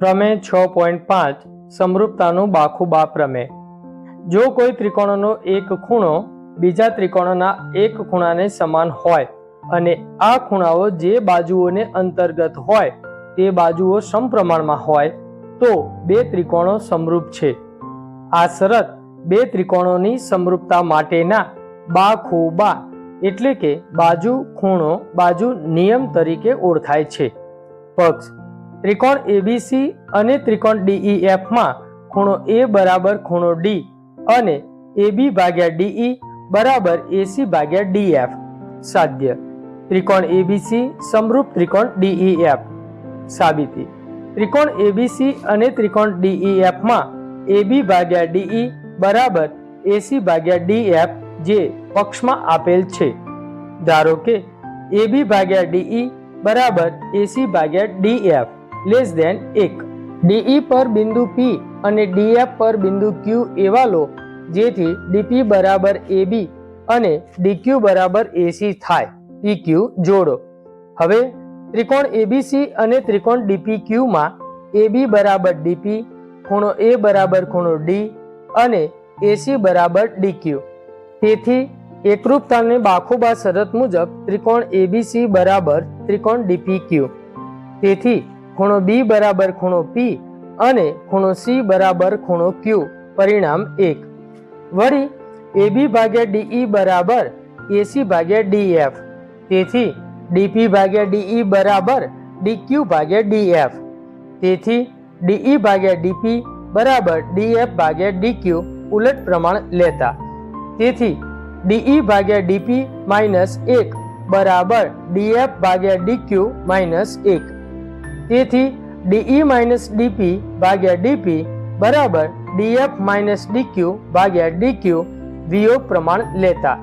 પ્રમેય છ પોઈન્ટ પાંચ, સમરૂપતાનું બાખુબા પ્રમેય. જો કોઈ ત્રિકોણનો એક ખૂણો બીજા ત્રિકોણના એક ખૂણાને સમાન હોય અને આ ખૂણાઓ જે બાજુઓને અંતર્ગત હોય તે બાજુઓ સમપ્રમાણમાં હોય, તો બે ત્રિકોણો સમરૂપ છે. આ શરત બે ત્રિકોણોની સમરૂપતા માટેના બા ખૂબા એટલે કે બાજુ ખૂણો બાજુ નિયમ તરીકે ઓળખાય છે. પક્ષ ત્રિકોણ એબીસી અને ત્રિકોણ ડીઈએફમાં માં ખૂણો એ બરાબર ખૂણો ડી અને એબી ભાગ્યા ડીઈ બરાબર એસી ભાગ્યા ડીએફ સાધ્ય ત્રિકોણ એબીસી સમરૂપ ત્રિકોણ ડીઈએફ સાબિતી. ત્રિકોણ એબીસી અને ત્રિકોણ ડીઈએફમાં એબી ભાગ્યા ડીઈ બરાબર એસી ભાગ્યા ડીએફ જે પક્ષમાં આપેલ છે. ધારો કે એબી ભાગ્યા ડીઈ બરાબર એસી ભાગ્યા ડીએફ લેસ ધેન એક. ડીઈ પર બિંદુ પી અને ડીએફ પર બિંદુ ક્યુ એવા લો, જેથી ડીપી બરાબર એબી અને ડીક્યુ બરાબર એસી થાય. પીક્યુ જોડો. હવે ત્રિકોણ એબીસી અને ત્રિકોણ ડીપીક્યુ માં એબી બરાબર ડીપી ખૂણો એ બરાબર ખૂણો ડી અને એસી બરાબર ડીક્યુ તેથી એકરૂપતાને બાખોબા શરત મુજબ ત્રિકોણ એબીસી બરાબર ત્રિકોણ ડીપીક્યુ તેથી ખૂણો બી બરાબર ખૂણો પી અને ખૂણો સી બરાબર ખૂણો ક્યુ પરિણામ એક. વળી એબી ભાગ્યા ડીઈ બરાબર એસી ભાગ્યા ડીએફ તેથી ડીપી ભાગ્યા ડીઈ બરાબર ડીક્યુ ભાગ્યા ડીએફ તેથી ડીઈ ભાગ્યા ડીપી બરાબર ડીએફ ભાગ્યા ડીક્યુ ઉલટ પ્રમાણ લેતા. તેથી ડીઈ ભાગ્યા ડીપી માઇનસ એક બરાબર ડીએફ ભાગ્યા ડીક્યુ માઇનસ એક. તેથી ડીઈ માઇનસ ડીપી ભાગ્યા ડીપી બરાબર ડીએફ માઇનસ ડીક્યુ ભાગ્યા ડીક્યુ વિયોગ પ્રમાણ લેતા.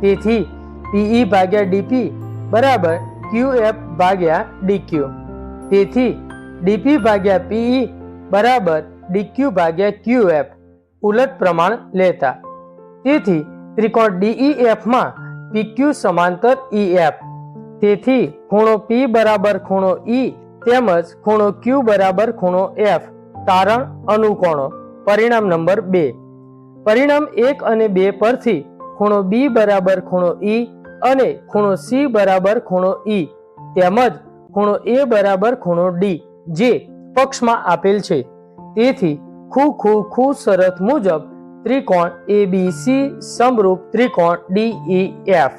તેથી પીઈ ભાગ્યા ડીપી બરાબર ક્યુએફ ભાગ્યા ડીક્યુ તેથી ડીપી ભાગ્યા પીઈ બરાબર ડીક્યુ ભાગ્યા ક્યુએફ ઉલટ પ્રમાણ લેતા. તેથી ત્રિકોણ DEF માં PQ સમાંતર EF તેથી ખૂણો P બરાબર ખૂણો E તેમજ ખૂણો ક્યુ બરાબર ખૂણો એફ તારણ અનુકોણો. પરિણામ નંબર બે. પરિણામ એક અને બે પરથી ખૂણો બી બરાબર ખૂણો ઈ અને ખૂણો સી બરાબર ખૂણો ઈ તેમજ ખૂણો એ બરાબર ખૂણો ડી જે પક્ષમાં આપેલ છે. તેથી ખૂ ખૂ ખૂ શરત મુજબ ત્રિકોણ એ બી સી સમરૂપ ત્રિકોણ ડીઈએફ